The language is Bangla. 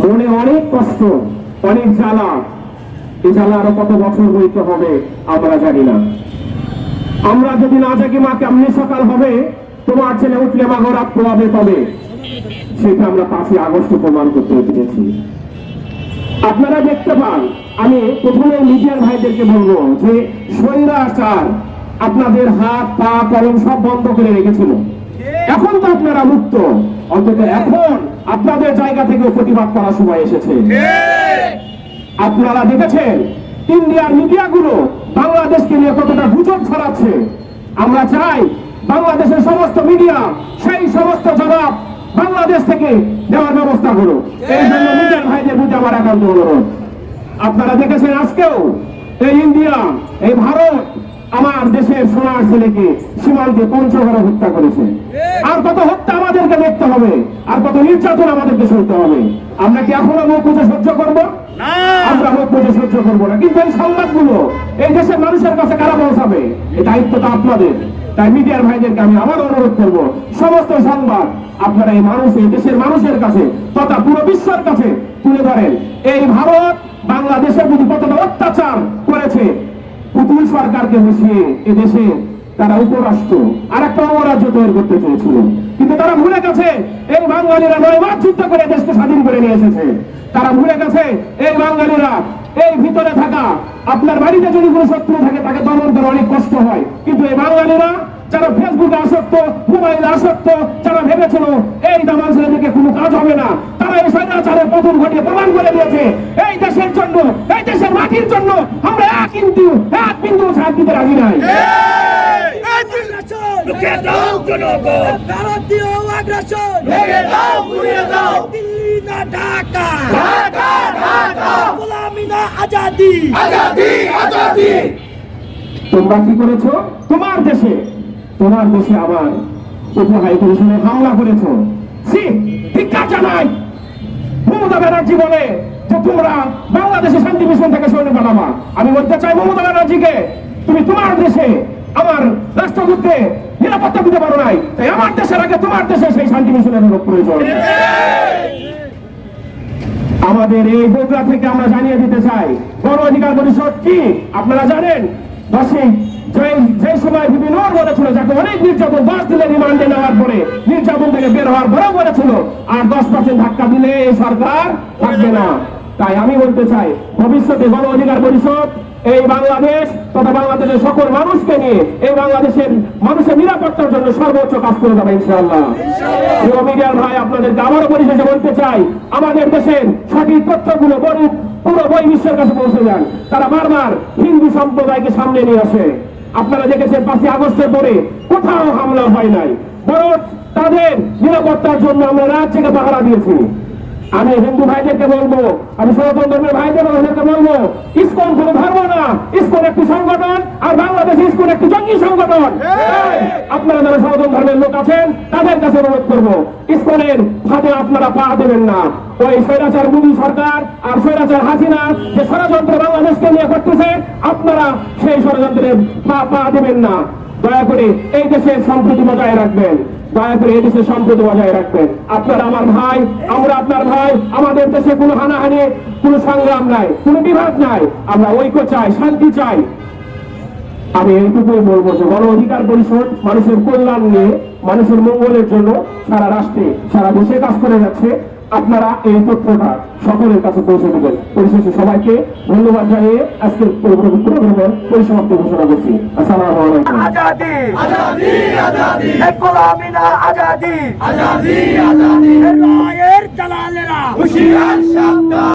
মনে অনেক কষ্ট, অনেক জ্বালা। এই জ্বালা আরও কত বছর হবে, আমরা জানি না। আমরা যদি না জাগি, মা, কেমনি সকাল হবে? তোমার ছেলে উঠলে মা পোয়াবে তবে সেটা আমরা পাঁচই আগস্ট প্রমাণ করতে পেরেছি। আপনারা দেখতে পান, আমি প্রথমে মিডিয়ার ভাইদেরকে বলব যে, স্বৈরাচার আপনাদের হাত, পা, কলম সব বন্ধ করে রেখেছিল। এখন তো আপনারা মুক্ত। অন্তত এখন আপনাদের জায়গা থেকে প্রতিবাদ করার সময় এসেছে। আপনারা দেখেছেন, ইন্ডিয়ার মিডিয়াগুলো বাংলাদেশকে নিয়ে কতটা গুজব ছড়াচ্ছে। আমরা চাই বাংলাদেশের সমস্ত মিডিয়া, সেই সমস্ত জবাব বাংলাদেশ থেকে দেওয়ার ব্যবস্থা করুক। এই জন্য মিডিয়ার ভাইদের বুঝে আমার একান্ত অনুরোধ। আপনারা দেখেছেন আজকেও এই ইন্ডিয়া, এই ভারত আমার দেশের সোনার ছেলেকে সীমান্তে পঞ্চগড়ে হত্যা করেছে। আর কত হত্যা আমাদেরকে দেখতে হবে আর কত নির্যাতন আমাদেরকে সইতে হবে। আমরা কি এখনও মুখ বুঝে সহ্য করব? আমরা মুখ বুঝে সহ্য করব না। কিন্তু এই সংবাদগুলো এই দেশের মানুষের কাছে কারা পৌঁছাবে? এই দায়িত্বটা আপনাদের। তাই মিডিয়ার ভাইদেরকে আমি আবার অনুরোধ করব সমস্ত সংবাদ আপনারা এই মানুষ এই দেশের মানুষের কাছে তথা পুরো বিশ্বের কাছে তুলে ধরেন। এই ভারত বাংলাদেশের প্রতি কতটা সরকারকে বসিয়ে এদেশে তারা উপরাষ্ট্র আর একটা অঙ্গরাজ্য তৈরি করতে চেয়েছিল। কিন্তু তারা ভুলে গেছে, এই বাঙালিরা নয় মাস যুদ্ধ করে দেশকে স্বাধীন করে নিয়ে এসেছে। তারা ভুলে গেছে, এই বাঙালিরা এই ভিতরে থাকা, আপনার বাড়িতে যদি কোনো শত্রু থাকে, তাকে দমন করা অনেক কষ্ট হয়। কিন্তু এই বাঙালিরা, যারা ফেসবুকে আসক্ত মোবাইলে আসক্ত, যারা ভেবেছিল, এই দামাল ছেলেদেরকে কোনো কাজ হবে না, তারা স্বৈরাচারের পতন ঘটিয়ে প্রমাণ করে দিয়েছে। এই দেশের জন্য এই দেশের মাটির জন্য আমরা এক কিন্তু এক বিন্দু ছাড় দিতে রাজি নাই। লুকে দাও জনগণ! ভারতীয় আগ্রাসন ভেঙে দাও গুড়িয়ে দাও! দিল্লি না ঢাকা! ঢাকা ঢাকা! গোলামি না আজাদি! আজাদি আজাদি! তোমরা কি করেছ? তোমার দেশে তোমার দেশে আবার উপহাই কমিশনে হামলা করেছ। সি জানাই! ব্যানার্জি বলে যে তোমরা বাংলাদেশে শান্তি মিশন থেকে সৈন্য পাঠাবা, আমি বলতে চাই মমতা ব্যানার্জিকে, তুমি তোমার দেশে আমার রাষ্ট্রদূতকে নিরাপত্তা দিতে পারো নাই, তাই আমার দেশের আগে তোমার দেশে সেই শান্তি মিশনের লোক প্রয়োজন। আমাদের এই বগুড়া থেকে আমরা জানিয়ে দিতে চাই, গণ অধিকার পরিষদ কি? আপনারা জানেন, দশই সময় বিভিন্ন যাকে অনেক নির্যাতন দশ রিমান্ডে নেওয়ার পরে, নির্যাতন থেকে বের হওয়ার আর দশ পার্সেন্ট ধাক্কা দিলে এই সরকার থাকবে না। তাই আমি বলতে চাই, ভবিষ্যতে গণ অধিকার পরিষদ, এই বাংলাদেশ তথা বাংলাদেশের সকল মানুষকে নিয়ে, এই বাংলাদেশের মানুষের নিরাপত্তার জন্য সর্বোচ্চ কাজ করে যাবে, ইনশাআল্লাহ। মিডিয়ার ভাই, আপনাদেরকে আবারও পরিশেষে বলতে চাই, আমাদের দেশের সঠিক তথ্যগুলো বড় পুরো বই বিশ্বের কাছে পৌঁছে যান। তারা বারবার হিন্দু সম্প্রদায়কে সামনে নিয়ে আসে। আপনারা দেখেছেন পাঁচই আগস্টের পরে কোথাও হামলা হয় নাই। বরং তাদের নিরাপত্তার জন্য আমরা রাত থেকে পাহারা দিয়েছি। আমি হিন্দু ভাইদেরকে বলব আমি সনাতন ধর্মের ভাইদের ভাইদেরকে বলব ইসকন কোন ধর্ম না। ইসকন একটি সংগঠন আর বাংলাদেশ ইসকন একটি জঙ্গি সংগঠন। আপনারা যারা সনাতন ধর্মের লোক আছেন তাদের কাছে অনুরোধ করব ইসকনের ফাঁদে আপনারা পা দেবেন না। ওই স্বৈরাচার মোদী সরকার আর স্বৈরাচার হাসিনা যে ষড়যন্ত্র বাংলাদেশকে নিয়ে করতেছে আপনারা সেই ষড়যন্ত্রের পা পা দেবেন না। দয়া করে এই দেশের সম্প্রীতি বজায় রাখবেন। দয়া করে এই দেশের সম্প্রীতি বজায় রাখবেন। আপনারা আমার ভাই, আমরা আপনার ভাই, আমাদের দেশে কোনো হানাহানি, কোনো সংগ্রাম নাই, কোনো বিভাগ নাই। আমরা ঐক্য চাই, শান্তি চাই। আমি এইটুকুই বলব যে গণ অধিকার পরিষদ মানুষের কল্যাণ নিয়ে, মানুষের মঙ্গলের জন্য সারা রাষ্ট্রে, সারা দেশে কাজ করে যাচ্ছে। আপনারা এই তথ্যটা সকলের কাছে পৌঁছে দেবেন। পরিশেষে সবাইকে ধন্যবাদ জানিয়ে আজকের প্রোগ্রামের পরিসমাপ্তি ঘোষণা করছি। আসসালামু আলাইকুম। আজাদি! আজাদি আজাদি! এই আজাদি! আজাদি আজাদি! রায়ের দালালেরা! হুশিয়ার সাবধান!